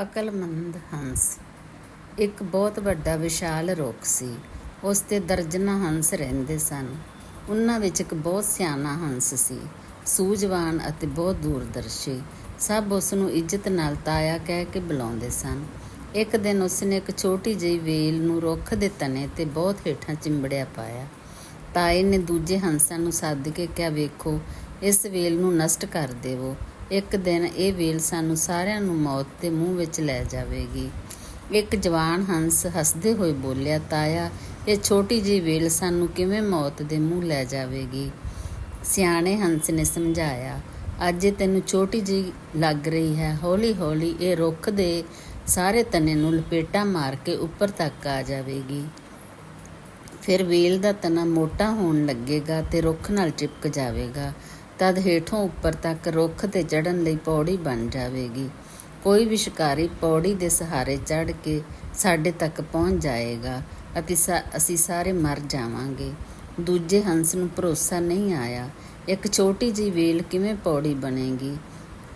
ਅਕਲਮੰਦ ਹੰਸ। ਇੱਕ ਬਹੁਤ ਵੱਡਾ ਵਿਸ਼ਾਲ ਰੁੱਖ ਸੀ। ਉਸ ਤੇ ਦਰਜਨਾਂ ਹੰਸ ਰਹਿੰਦੇ ਸਨ। ਉਹਨਾਂ ਵਿੱਚ ਇੱਕ ਬਹੁਤ ਸਿਆਣਾ ਹੰਸ ਸੀ, ਸੂਝਵਾਨ ਅਤੇ ਬਹੁਤ ਦੂਰਦਰਸ਼ੀ। ਸਭ ਉਸ ਨੂੰ ਇੱਜ਼ਤ ਨਾਲ ਤਾਇਆ ਕਹਿ ਕੇ ਬੁਲਾਉਂਦੇ ਸਨ। ਇੱਕ ਦਿਨ ਉਸ ਨੇ ਇੱਕ ਛੋਟੀ ਜਿਹੀ ਵੇਲ ਨੂੰ ਰੁੱਖ ਦੇ ਤਣੇ ਤੇ ਬਹੁਤ ਹੇਠਾਂ ਚਿੰਬੜਿਆ ਪਾਇਆ। ਤਾਏ ਨੇ ਦੂਜੇ ਹੰਸਾਂ ਨੂੰ ਸੱਦ ਕੇ ਕਿਹਾ, ਵੇਖੋ, ਇਸ ਵੇਲ ਨੂੰ ਨਸ਼ਟ ਕਰ ਦੇਵੋ। ਇੱਕ ਦਿਨ ਇਹ ਵੇਲ ਸਾਨੂੰ ਸਾਰਿਆਂ ਨੂੰ ਮੌਤ ਦੇ ਮੂੰਹ ਵਿੱਚ ਲੈ ਜਾਵੇਗੀ। ਇੱਕ ਜਵਾਨ ਹੰਸ ਹੱਸਦੇ ਹੋਏ ਬੋਲਿਆ, ਤਾਇਆ, ਇਹ ਛੋਟੀ ਜਿਹੀ ਵੇਲ ਸਾਨੂੰ ਕਿਵੇਂ ਮੌਤ ਦੇ ਮੂੰਹ ਲੈ ਜਾਵੇਗੀ? ਸਿਆਣੇ ਹੰਸ ਨੇ ਸਮਝਾਇਆ, ਅੱਜ ਇਹ ਤੈਨੂੰ ਛੋਟੀ ਜਿਹੀ ਲੱਗ ਰਹੀ ਹੈ। ਹੌਲੀ ਹੌਲੀ ਇਹ ਰੁੱਖ ਦੇ ਸਾਰੇ ਤਨੇ ਨੂੰ ਲਪੇਟਾ ਮਾਰ ਕੇ ਉੱਪਰ ਤੱਕ ਆ ਜਾਵੇਗੀ। ਫਿਰ ਵੇਲ ਦਾ ਤਨਾ ਮੋਟਾ ਹੋਣ ਲੱਗੇਗਾ ਤੇ ਰੁੱਖ ਨਾਲ ਚਿਪਕ ਜਾਵੇਗਾ। ਤਦ ਹੇਠੋਂ ਉੱਪਰ ਤੱਕ ਰੁੱਖ ਤੇ ਚੜਨ ਲਈ ਪੌੜੀ ਬਣ ਜਾਵੇਗੀ। ਕੋਈ ਵੀ ਸ਼ਿਕਾਰੀ ਪੌੜੀ ਦੇ ਸਹਾਰੇ ਚੜ ਕੇ ਸਾਡੇ ਤੱਕ ਪਹੁੰਚ ਜਾਏਗਾ ਅਤੇ ਅਸੀਂ ਸਾਰੇ ਮਰ ਜਾਵਾਂਗੇ। ਦੂਜੇ ਹੰਸ ਨੂੰ ਭਰੋਸਾ ਨਹੀਂ ਆਇਆ। ਇੱਕ ਛੋਟੀ ਜਿਹੀ ਵੇਲ ਕਿਵੇਂ ਪੌੜੀ ਬਣੇਗੀ?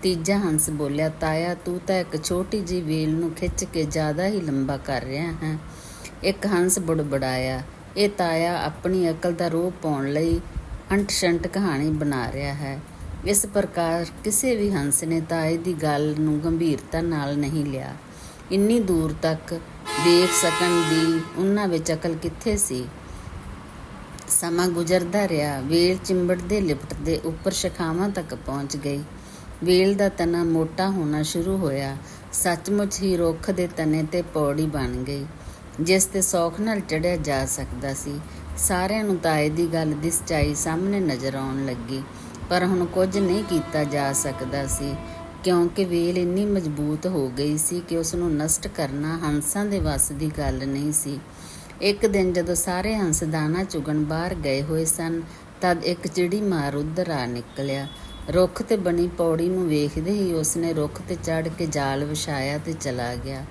ਤੀਜਾ ਹੰਸ ਬੋਲਿਆ, ਤਾਇਆ, ਤੂੰ ਤਾਂ ਇੱਕ ਛੋਟੀ ਜਿਹੀ ਵੇਲ ਨੂੰ ਖਿੱਚ ਕੇ ਜ਼ਿਆਦਾ ਹੀ ਲੰਬਾ ਕਰ ਰਿਹਾ ਹੈ। ਇੱਕ ਹੰਸ ਬੁੜਬੜਾਇਆ, ਇਹ ਤਾਇਆ ਆਪਣੀ ਅਕਲ ਦਾ ਰੋਹ ਪਾਉਣ ਲਈ ਅੰਟ ਕਹਾਣੀ ਬਣਾ ਰਿਹਾ ਹੈ। ਇਸ ਪ੍ਰਕਾਰ ਕਿਸੇ ਵੀ ਹੰਸ ਨੇ ਤਾਏ ਦੀ ਗੱਲ ਨੂੰ ਗੰਭੀਰਤਾ ਨਾਲ ਨਹੀਂ ਲਿਆ। ਇੰਨੀ ਦੂਰ ਤੱਕ ਦੇਖ ਸਕਣ ਦੀ ਉਹਨਾਂ ਵਿੱਚ ਅਕਲ ਕਿੱਥੇ ਸੀ? ਸਮਾਂ ਗੁਜ਼ਰਦਾ ਰਿਹਾ। ਵੇਲ ਚਿੰਬੜਦੇ ਲਿਪਟਦੇ ਉੱਪਰ ਸ਼ਖਾਵਾਂ ਤੱਕ ਪਹੁੰਚ ਗਈ। ਵੇਲ ਦਾ ਤਣਾ ਮੋਟਾ ਹੋਣਾ ਸ਼ੁਰੂ ਹੋਇਆ। ਸੱਚਮੁੱਚ ਹੀ ਰੁੱਖ ਦੇ ਤਨੇ ਤੇ ਪੌੜੀ ਬਣ ਗਈ, ਜਿਸ ਤੇ ਸੌਖ ਨਾਲ ਚੜਿਆ ਜਾ ਸਕਦਾ ਸੀ। ਸਾਰਿਆਂ ਨੂੰ ਤਾਏ ਦੀ ਗੱਲ ਦੀ ਸੱਚਾਈ ਸਾਹਮਣੇ ਨਜ਼ਰ ਆਉਣ ਲੱਗੀ, ਪਰ ਹੁਣ ਕੁਝ ਨਹੀਂ ਕੀਤਾ ਜਾ ਸਕਦਾ ਸੀ, ਕਿਉਂਕਿ ਵੇਲ ਇੰਨੀ ਮਜ਼ਬੂਤ ਹੋ ਗਈ ਸੀ ਕਿ ਉਸ ਨੂੰ ਨਸ਼ਟ ਕਰਨਾ ਹੰਸਾਂ ਦੇ ਵੱਸ ਦੀ ਗੱਲ ਨਹੀਂ ਸੀ। ਇੱਕ ਦਿਨ ਜਦੋਂ ਸਾਰੇ ਹੰਸ ਦਾਣਾ ਚੁਗਣ ਬਾਹਰ ਗਏ ਹੋਏ ਸਨ, ਤਦ ਇੱਕ ਚਿੜੀ ਮਾਰ ਉੱਧਰ ਆ ਨਿਕਲਿਆ। ਰੁੱਖ ਤੇ ਬਣੀ ਪੌੜੀ ਨੂੰ ਵੇਖਦੇ ਹੀ ਉਸਨੇ ਰੁੱਖ ਤੇ ਚੜ੍ਹ ਕੇ ਜਾਲ ਵਿਛਾਇਆ ਤੇ ਚਲਾ ਗਿਆ।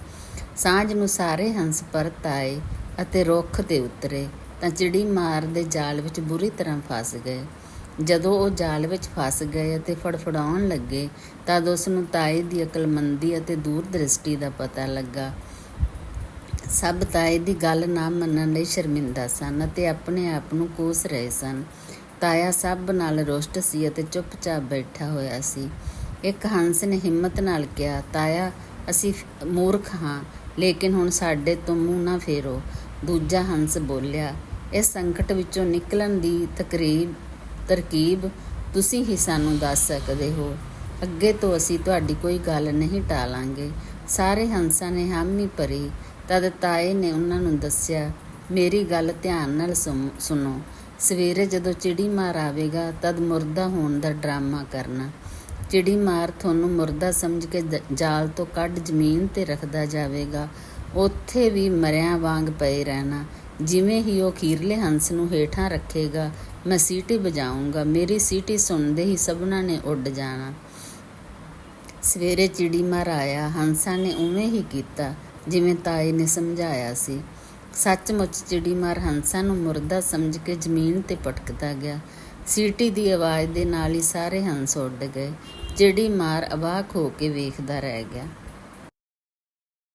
ਸਾਂਝ ਨੂੰ ਸਾਰੇ ਹੰਸ ਪਰਤ ਆਏ ਅਤੇ ਰੁੱਖ ਤੇ ਉਤਰੇ। ਤਾਂ ਚਿੜੀ ਮਾਰ ਦੇ ਜਾਲ ਵਿੱਚ ਬੁਰੀ ਤਰ੍ਹਾਂ ਫਸ ਗਏ। ਜਦੋਂ ਉਹ ਜਾਲ ਵਿੱਚ ਫਸ ਗਏ ਅਤੇ ਫੜਫੜਾਉਣ ਲੱਗੇ, ਤਦ ਉਸ ਨੂੰ ਤਾਏ ਦੀ ਅਕਲਮੰਦੀ ਅਤੇ ਦੂਰਦ੍ਰਿਸ਼ਟੀ ਦਾ ਪਤਾ ਲੱਗਾ। ਸਭ ਤਾਏ ਦੀ ਗੱਲ ਨਾ ਮੰਨਣ ਲਈ ਸ਼ਰਮਿੰਦਾ ਸਨ ਅਤੇ ਆਪਣੇ ਆਪ ਨੂੰ ਕੋਸ ਰਹੇ ਸਨ। ਤਾਇਆ ਸਭ ਨਾਲ ਰੁਸ਼ਟ ਸੀ ਅਤੇ ਚੁੱਪਚਾਪ ਬੈਠਾ ਹੋਇਆ ਸੀ। ਇੱਕ ਹੰਸ ਨੇ ਹਿੰਮਤ ਨਾਲ ਕਿਹਾ, ਤਾਇਆ, ਅਸੀਂ ਮੂਰਖ ਹਾਂ, ਲੇਕਿਨ ਹੁਣ ਸਾਡੇ ਤੋਂ ਮੂੰਹ ਨਾ ਫੇਰੋ। ਦੂਜਾ ਹੰਸ ਬੋਲਿਆ ਇਸ ਸੰਕਟ ਵਿੱਚੋਂ ਨਿਕਲਣ ਦੀ ਤਕਰੀਬ, ਤਰਕੀਬ ਤੁਸੀਂ ਹੀ ਸਾਨੂੰ ਦੱਸ ਸਕਦੇ ਹੋ। ਅੱਗੇ ਤੋਂ ਅਸੀਂ ਤੁਹਾਡੀ ਕੋਈ ਗੱਲ ਨਹੀਂ ਟਾਲਾਂਗੇ। ਸਾਰੇ ਹੰਸਾਂ ਨੇ ਹਾਮੀ ਭਰੀ। ਤਦ ਤਾਏ ਨੇ ਉਹਨਾਂ ਨੂੰ ਦੱਸਿਆ, ਮੇਰੀ ਗੱਲ ਧਿਆਨ ਨਾਲ ਸੁਣੋ ਸਵੇਰੇ ਜਦੋਂ ਚਿੜੀ ਮਾਰ ਆਵੇਗਾ, ਤਦ ਮੁਰਦਾ ਹੋਣ ਦਾ ਡਰਾਮਾ ਕਰਨਾ। ਚਿੜੀ ਮਾਰ ਤੁਹਾਨੂੰ ਮੁਰਦਾ ਸਮਝ ਕੇ ਜ- ਜਾਲ ਤੋਂ ਕੱਢ ਜ਼ਮੀਨ ਤੇ ਰੱਖਦਾ ਜਾਵੇਗਾ। ਉੱਥੇ ਵੀ ਮਰਿਆਂ ਵਾਂਗ ਪਏ ਰਹਿਣਾ। ਜਿਵੇਂ ਹੀ ਉਹ ਖੀਰਲੇ ਹੰਸ ਨੂੰ ਹੇਠਾਂ ਰੱਖੇਗਾ, ਮੈਂ ਸੀਟੀ ਵਜਾਊਂਗਾ। ਮੇਰੀ ਸੀਟੀ ਸੁਣਦੇ ਹੀ ਸਭਨਾਂ ਨੇ ਉੱਡ ਜਾਣਾ। ਸਵੇਰੇ ਚਿੜੀ ਮਾਰ ਆਇਆ। ਹੰਸਾਂ ਨੇ ਉਵੇਂ ਹੀ ਕੀਤਾ, ਜਿਵੇਂ ਤਾਏ ਨੇ ਸਮਝਾਇਆ ਸੀ। ਸੱਚਮੁੱਚ ਚਿੜੀ ਮਾਰ ਹੰਸਾਂ ਨੂੰ ਮੁਰਦਾ ਸਮਝ ਕੇ ਜ਼ਮੀਨ ਤੇ ਪਟਕਦਾ ਗਿਆ। ਸੀਟੀ ਦੀ ਆਵਾਜ਼ ਦੇ ਨਾਲ ਹੀ ਸਾਰੇ ਹੰਸ ਉੱਡ ਗਏ। ਚਿੜੀ ਮਾਰ ਅਵਾਕ ਹੋ ਕੇ ਵੇਖਦਾ ਰਹਿ ਗਿਆ।